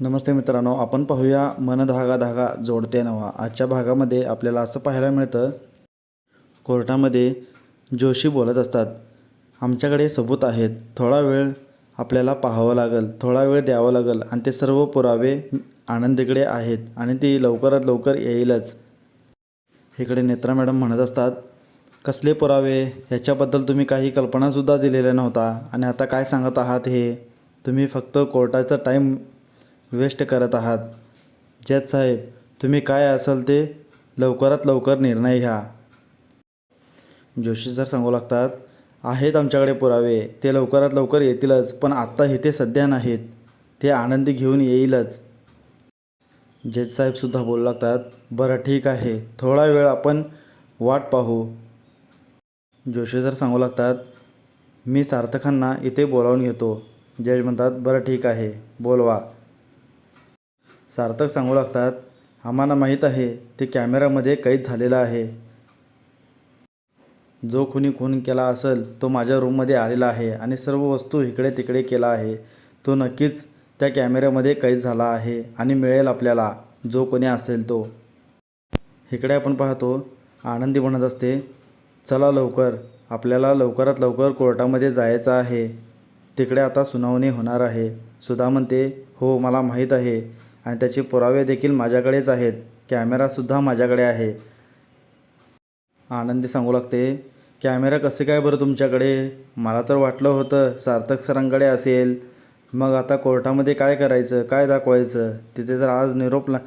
नमस्ते मित्रांनो आपण पाहूया मन धागा धागा जोडते नवा. आजच्या भागामध्ये आपल्याला असं पाहायला मिळतं कोर्टामध्ये जोशी बोलत असतात आमच्याकडे सबूत आहेत. थोडा वेळ आपल्याला पाहावं लागेल थोडा वेळ द्यावं लागेल आणि ते सर्व पुरावे आनंदीकडे आहेत आणि ती लवकरात लवकर येईलच. इकडे नेत्रा मॅडम म्हणत असतात कसले पुरावे? ह्याच्याबद्दल तुम्ही काही कल्पनासुद्धा दिलेल्या नव्हता आणि आता काय सांगत आहात हे? तुम्ही फक्त कोर्टाचा टाईम वेस्ट करत आहात. जज साहेब तुम्ही काय असेल ते लवकरात लवकर निर्णय घ्या. जोशी सर सांगू लागतात आहेत आमच्याकडे पुरावे ते लवकरात लवकर येतीलच पण आत्ता इथे सध्या नाहीत. ते आनंदी घेऊन येईलच. जज साहेबसुद्धा बोलू लागतात बरं ठीक आहे थोडा वेळ आपण वाट पाहू. जोशी सर सांगू लागतात मी सार्थकांना इथे बोलावून घेतो. जज म्हणतात बरं ठीक आहे बोलवा. सार्थक सांगू लागतात आम्हाला माहीत आहे ते कॅमेरामध्ये कैद झालेलं आहे. जो खुनी खून केला असेल तो माझ्या रूममध्ये आलेला आहे आणि सर्व वस्तू इकडे तिकडे केला आहे. तो नक्कीच त्या कॅमेऱ्यामध्ये कैद झाला आहे आणि मिळेल आपल्याला जो कोणी असेल तो. इकडे आपण पाहतो आनंदी म्हणत असते चला लवकर आपल्याला लवकरात लवकर कोर्टामध्ये जायचं आहे. तिकडे आता सुनावणी होणार आहे. सुधा म्हणते हो मला माहीत आहे. आणि त्याचे पुरावे देखील माझ्याकडेच आहेत. कॅमेरासुद्धा माझ्याकडे आहे. आनंदी सांगू लागते कॅमेरा कसे काय बरं तुमच्याकडे? मला तर वाटलं होतं सार्थक सरांकडे असेल. मग आता कोर्टामध्ये काय करायचं? काय दाखवायचं? तिथे तर आज निरोप ला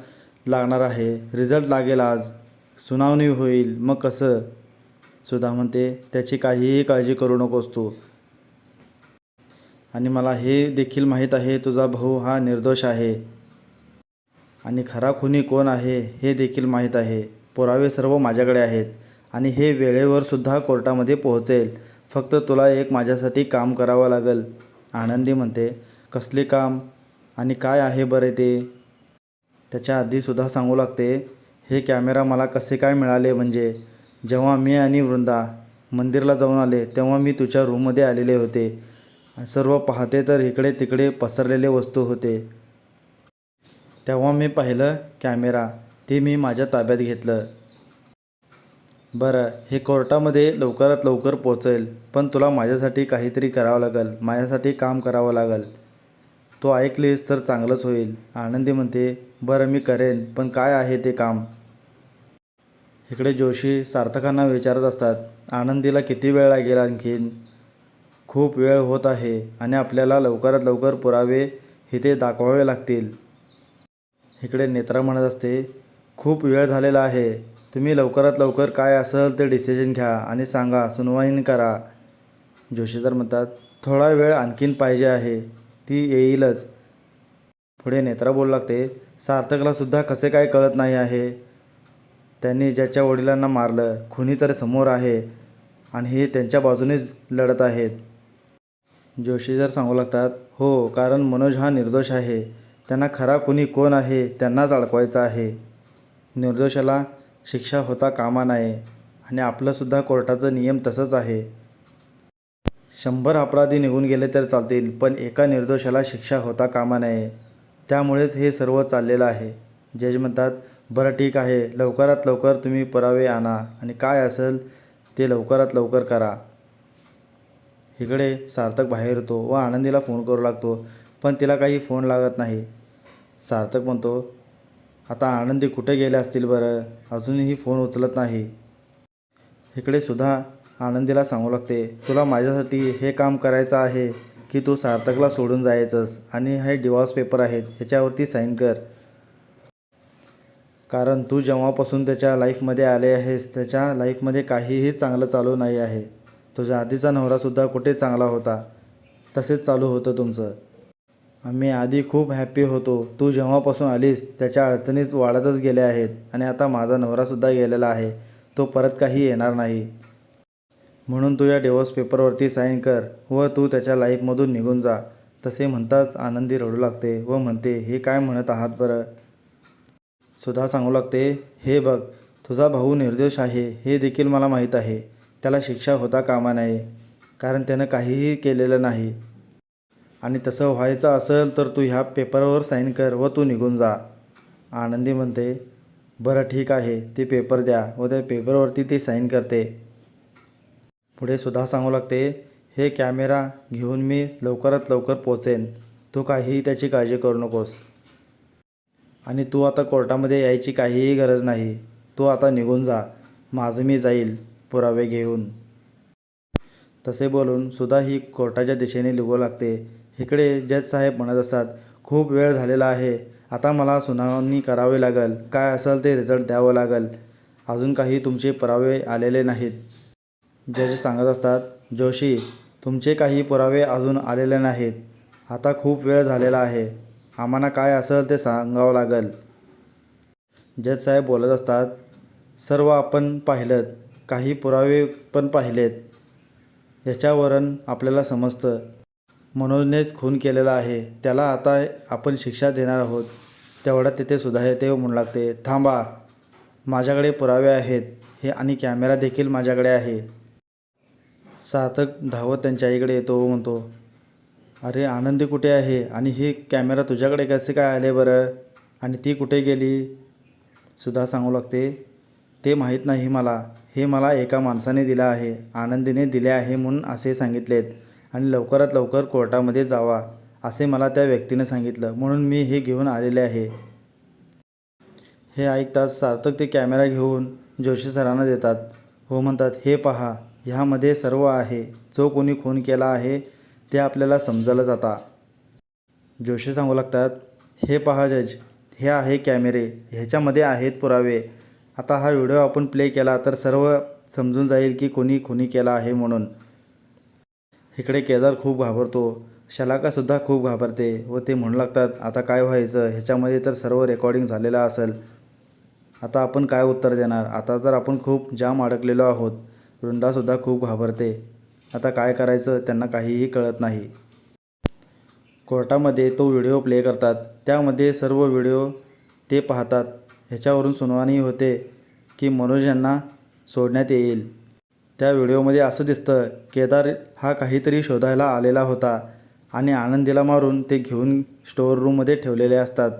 लागणार आहे. रिझल्ट लागेल आज. सुनावणी होईल. मग कसं? सुधा म्हणते त्याची काहीही काळजी करू नकोस तू. आणि मला हे देखील माहीत आहे तुझा भाऊ हा निर्दोष आहे. आणि खरा खुनी कोण आहे हे देखील माहीत आहे. पुरावे सर्व माझ्याकडे आहेत आणि हे वेळेवर सुद्धा कोर्टामध्ये पोहोचेल. फक्त तुला एक माझ्यासाठी काम करावं लागेल. आनंदी म्हणते कसले काम? आणि काय आहे बरे ते? त्याच्या आधी सुद्धा सांगू लागते हे कॅमेरा मला कसे काय मिळाले म्हणजे? जेव्हा मी आणि वृंदा मंदिरला जाऊन आले तेव्हा मी तुझ्या रूममध्ये आलेले होते. सर्व पाहते तर इकडे तिकडे पसरलेले वस्तू होते. तेव्हा मी पाहिलं कॅमेरा. ते मी माझ्या ताब्यात घेतलं. बरं हे कोर्टामध्ये लवकरात लवकर पोचेल पण तुला माझ्यासाठी काहीतरी करावं लागेल माझ्यासाठी काम करावं लागेल. तू ऐकलीस तर चांगलंच होईल. आनंदी म्हणते बरं मी करेन पण काय आहे ते काम? इकडे जोशी सार्थकांना विचारत असतात आनंदीला किती वेळ लागेल आणखीन? खूप वेळ होत आहे आणि आपल्याला लवकरात लवकर पुरावे इथे दाखवावे लागतील. इकडे नेत्रा म्हणत असते खूप वेळ झालेला आहे. तुम्ही लवकरात लवकर काय असेल ते डिसिजन घ्या आणि सांगा सुनवाईन करा. जोशी सर म्हणतात थोडा वेळ आणखीन पाहिजे आहे. ती येईलच. पुढे नेत्रा बोलू लागते सार्थकलासुद्धा कसे काय कळत नाही आहे. त्यांनी ज्याच्या वडिलांना मारलं खुनी तर समोर आहे आणि हे त्यांच्या बाजूनेच लढत आहेत. जोशी जर सांगू लागतात हो कारण मनोज हा निर्दोष आहे. त्यांना खरा कुणी कोण आहे त्यांनाच अडकवायचं आहे. निर्दोषाला शिक्षा होता कामा नये आणि आपलंसुद्धा कोर्टाचं नियम तसंच आहे. शंभर अपराधी निघून गेले तर चालतील पण एका निर्दोषाला शिक्षा होता कामा नये. त्यामुळेच हे सर्व चाललेलं आहे. जज म्हणतात बरं ठीक आहे लवकरात लवकर तुम्ही पुरावे आणा आणि काय असेल ते लवकरात लवकर करा. इकडे सार्थक बाहेर येतो व आनंदीला फोन करू लागतो पण तिला काही फोन लागत नाही. सार्थक म्हणतो आता आनंदी कुठे गेले असतील बरं? अजूनही फोन उचलत नाही. इकडे सुद्धा आनंदीला सांगू लागते तुला माझ्यासाठी हे काम करायचं आहे की तू सार्थकला सोडून जायचंस आणि हे डिवॉर्स पेपर आहेत ह्याच्यावरती साईन कर. कारण तू जेव्हापासून त्याच्या लाईफमध्ये आले आहेस त्याच्या लाईफमध्ये काहीही चांगलं चालू नाही आहे. तुझ्या आधीचा नवरासुद्धा कुठे चांगला होता? तसेच चालू होतं तुमचं. आम्ही आधी खूप हॅप्पी होतो. तू जेव्हापासून आलीस त्याच्या अडचणीच वाढतच गेल्या आहेत. आणि आता माझा नवरासुद्धा गेलेला आहे. तो परत काही येणार नाही. म्हणून तू या डिवोर्स पेपरवरती साईन कर व तू त्याच्या लाईफमधून निघून जा. तसे म्हणताच आनंदी रडू लागते व म्हणते हे काय म्हणत आहात बरं? सुधा सांगू लागते हे बघ तुझा भाऊ निर्दोष आहे. हे देखील मला माहीत आहे. त्याला शिक्षा होता कामा नये. कारण त्यानं काहीही केलेलं नाही. आणि तसं व्हायचं असेल तर तू ह्या पेपरवर साईन कर व तू निघून जा. आनंदी म्हणते बरं ठीक आहे ते पेपर द्या व त्या पेपरवरती ते साईन करते. पुढे सुद्धा सांगू लागते हे कॅमेरा घेऊन मी लवकरात लवकर पोचेन तू काहीही त्याची काळजी करू नकोस. आणि तू आता कोर्टामध्ये यायची काहीही गरज नाही तू आता निघून जा माझं मी जाईल पुरावे घेऊन. तसे बोलून सुद्धा ही कोर्टाच्या दिशेने निघू लागते. इकडे जज साहेब म्हणत असतात खूप वेळ झालेला आहे आता मला सुनावणी करावी लागेल काय असेल ते रिझल्ट द्यावं लागेल. अजून काही तुमचे पुरावे आलेले नाहीत. जज सांगत असतात जोशी तुमचे काही पुरावे अजून आलेले नाहीत. आता खूप वेळ झालेला आहे आम्हाला काय असेल ते सांगावं लागेल. जज साहेब बोलत असतात सर्व आपण पाहिलं काही पुरावे पण पाहिलेत. याच्यावरून आपल्याला समजतं मनोजनेच खून केलेला आहे. त्याला आता आपण शिक्षा देणार आहोत. तेवढ्यात तिथे सुद्धा येते म्हणू लागते थांबा माझ्याकडे पुरावे आहेत. हे आणि कॅमेरा देखील माझ्याकडे आहे. सार्थक धावत त्यांच्या आईकडे येतो म्हणतो अरे आनंदी कुठे आहे? आणि हे कॅमेरा तुझ्याकडे कसे काय आले बरं? आणि ती कुठे गेली? सुद्धा सांगू लागते ते माहीत नाही मला. हे मला एका माणसाने दिलं आहे. आनंदीने दिले आहे म्हणून असे सांगितलेत. आणि लवकरात लवकर कोर्टामध्ये जावा असे मला त्या व्यक्तीने सांगितलं. म्हणून मी हे घेऊन आलेले आहे. हे ऐकताच सार्थक ते कॅमेरा घेऊन जोशी सरांना देतात. हो म्हणतात हे पहा ह्यामध्ये सर्व आहे. जो कोणी खून केला आहे ते आपल्याला समजलं आता जोशी सांगू लागतात हे पहा जज हे आहे कॅमेरे ह्याच्यामध्ये आहेत पुरावे. आता हा व्हिडिओ आपण प्ले केला तर सर्व समजून जाईल की कोणी खुनी केला आहे म्हणून. इकडे केदार खूप घाबरतो शलाकासुद्धा खूप घाबरते व ते म्हणू लागतात आता काय व्हायचं? ह्याच्यामध्ये तर सर्व रेकॉर्डिंग झालेलं असेल. आता आपण काय उत्तर देणार? आता तर आपण खूप जाम अडकलेलो आहोत. वृंदासुद्धा खूप घाबरते. आता काय करायचं? त्यांना काहीही कळत नाही. कोर्टामध्ये तो व्हिडिओ प्ले करतात. त्यामध्ये सर्व व्हिडिओ ते पाहतात. ह्याच्यावरून सुनावणी होते की मनोज यांना सोडण्यात येईल. त्या व्हिडिओमध्ये असं दिसतं केदार हा काहीतरी शोधायला आलेला होता आणि आनंदीला मारून ते घेऊन स्टोअर रूममध्ये ठेवलेले असतात.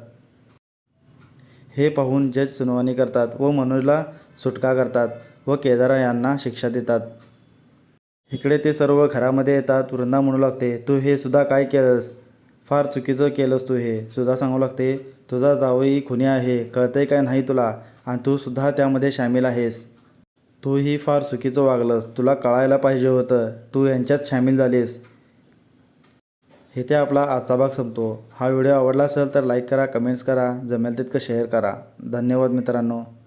हे पाहून जज सुनावणी करतात व मनोजला सुटका करतात व केदारा यांना शिक्षा देतात. इकडे ते सर्व घरामध्ये येतात वृंदा म्हणू लागते तू हे सुद्धा काय केलंस? फार चुकीचं केलंस तू हे. सुद्धा सांगू लागते तुझा जावई खुनी आहे कळतंय काय नाही तुला? आणि तू सुद्धा त्यामध्ये सामील आहेस. तूही फार चुकीचं वागलंस. तुला कळायला पाहिजे होतं. तू यांच्यात सामील झालीस. इथे आपला आजचा भाग संपतो. हा व्हिडिओ आवडला असेल तर लाईक करा कमेंट्स करा. जमेल तितकं शेअर करा. धन्यवाद मित्रांनो.